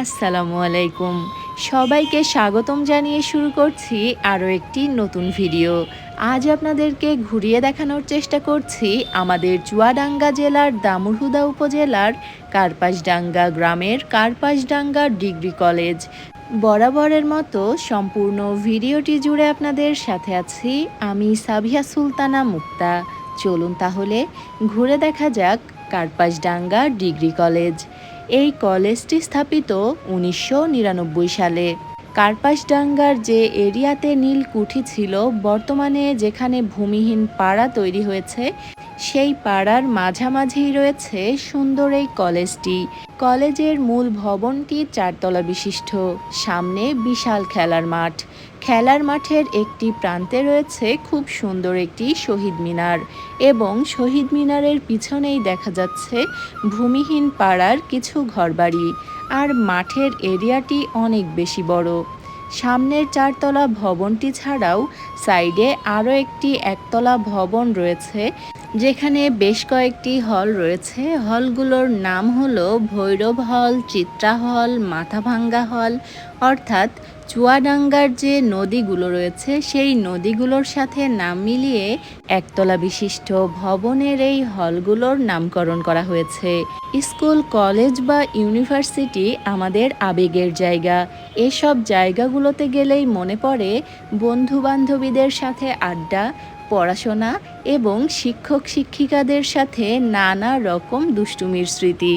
আসসালামু আলাইকুম। সবাইকে স্বাগতম জানিয়ে শুরু করছি আরও একটি নতুন ভিডিও। আজ আপনাদেরকে ঘুরিয়ে দেখানোর চেষ্টা করছি আমাদের চুয়াডাঙ্গা জেলার দামুরহুদা উপজেলার কার্পাসডাঙ্গা গ্রামের কার্পাসডাঙ্গা ডিগ্রি কলেজ। বরাবরের মতো সম্পূর্ণ ভিডিওটি জুড়ে আপনাদের সাথে আছি আমি সাবিয়া সুলতানা মুক্তা। চলুন তাহলে ঘুরে দেখা যাক কার্পাসডাঙ্গা ডিগ্রি কলেজ। এই কলেজটি স্থাপিত উনিশশো নিরানব্বই সালে। কার্পাসডাঙ্গার যে এরিয়াতে নীলকুঠি ছিল, বর্তমানে যেখানে ভূমিহীন পাড়া তৈরি হয়েছে সেই পাড়ার মাঝামাঝি রয়েছে সুন্দর এই কলেজটি। কলেজের মূল ভবনটি চারতলা বিশিষ্ট। সামনে বিশাল খেলার মাঠ। খেলার মাঠের একটি প্রান্তে রয়েছে খুব সুন্দর একটি শহীদ মিনার এবং শহীদ মিনারের পিছনেই দেখা যাচ্ছে ভূমিহীন পাড়ার কিছু ঘরবাড়ি। আর মাঠের এরিয়াটি অনেক বেশি বড়। সামনের চারতলা ভবনটি ছাড়াও সাইডে আরও একটি একতলা ভবন রয়েছে, যেখানে বেশ কয়েকটি হল রয়েছে। হলগুলোর নাম হলো ভৈরব হল, চিত্রা হল, মাথাভাঙ্গা হল, অর্থাৎ চুয়াডাঙ্গার যে নদীগুলো রয়েছে, সেই নদীগুলোর সাথে নাম মিলিয়ে একতলা বিশিষ্ট ভবনের এই হলগুলোর নামকরণ করা হয়েছে। স্কুল, কলেজ বা ইউনিভার্সিটি আমাদের আবেগের জায়গা। এসব জায়গাগুলোতে গেলেই মনে পড়ে বন্ধু বান্ধবীদের সাথে আড্ডা, পড়াশোনা এবং শিক্ষক শিক্ষিকাদের সাথে নানা রকম দুষ্টুমির স্মৃতি।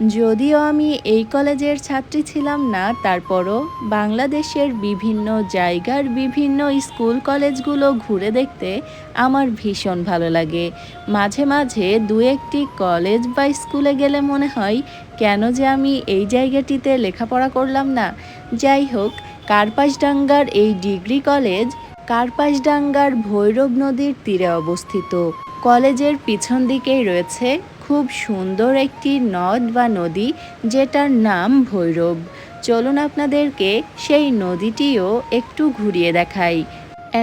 যদিও আমি এই কলেজের ছাত্রী ছিলাম না, তারপরও বাংলাদেশের বিভিন্ন জায়গার বিভিন্ন স্কুল কলেজগুলো ঘুরে দেখতে আমার ভীষণ ভালো লাগে। মাঝে মাঝে দু একটি কলেজ বা স্কুলে গেলে মনে হয়, কেন যে আমি এই জায়গাটিতে লেখাপড়া করলাম না। যাই হোক, কার্পাসডাঙ্গার এই ডিগ্রি কলেজ কার্পাসডাঙ্গার ভৈরব নদীর তীরে অবস্থিত। কলেজের পিছন দিকেই রয়েছে খুব সুন্দর একটি নদ বা নদী, যেটার নাম ভৈরব। চলুন আপনাদেরকে সেই নদীটিও একটু ঘুরিয়ে দেখাই।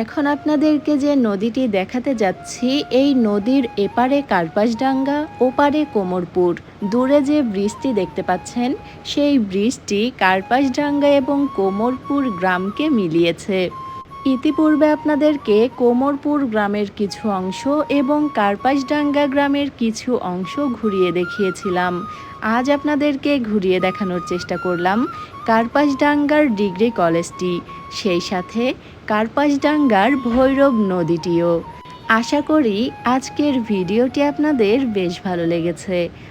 এখন আপনাদেরকে যে নদীটি দেখাতে যাচ্ছি, এই নদীর এপারে কার্পাসডাঙ্গা, ওপারে কোমরপুর। দূরে যে ব্রিজটি দেখতে পাচ্ছেন, সেই ব্রিজটি কার্পাসডাঙ্গা এবং কোমরপুর গ্রামকে মিলিয়েছে। ইতিপূর্বে আপনাদেরকে কোমরপুর গ্রামের কিছু অংশ এবং কার্পাসডাঙ্গা গ্রামের কিছু অংশ ঘুরিয়ে দেখিয়েছিলাম। আজ আপনাদেরকে ঘুরিয়ে দেখানোর চেষ্টা করলাম কার্পাসডাঙ্গার ডিগ্রি কলেজটি, সেই সাথে কার্পাসডাঙ্গার ভৈরব নদীটিও। আশা করি আজকের ভিডিওটি আপনাদের বেশ ভালো লেগেছে।